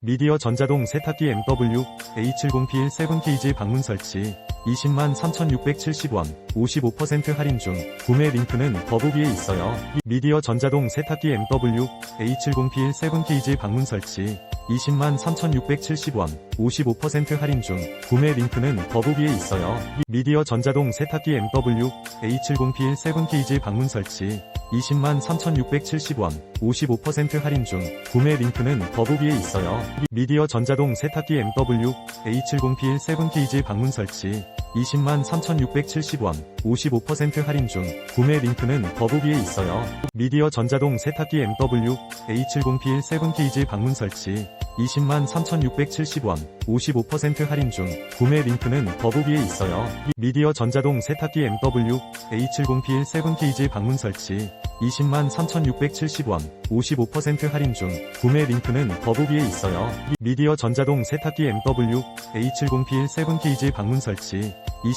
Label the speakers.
Speaker 1: 미디어 전자동 세탁기 MW A70P1 7케이지 방문 설치 20만 3,670원 55% 할인 중 구매 링크는 더보기에 있어요. 미디어 전자동 세탁기 MW A70P1 7케이지 방문 설치 20만 3,670원 55% 할인 중 구매 링크는 더보기에 있어요. 미디어 전자동 세탁기 MW A70P1 7케이지 방문 설치 20만 3,670원 55% 할인 중 구매 링크는 더보기에 있어요. 미디어 전자동 세탁기 MW A70P1 7케이지 방문 설치 20만 3,670원 55% 할인 중 구매 링크는 더보기에 있어요. 미디어 전자동 세탁기 MW A70P1 7케이지 방문 설치 20만 3,670원 55% 할인 중 구매 링크는 더보기에 있어요. 미디어 전자동 세탁기 MW A70P1 7케이지 방문 설치 20만 3,670원 55% 할인 중 구매 링크는 더보기에 있어요. 미디어 전자동 세탁기 MW A70P1 7케이지 방문 설치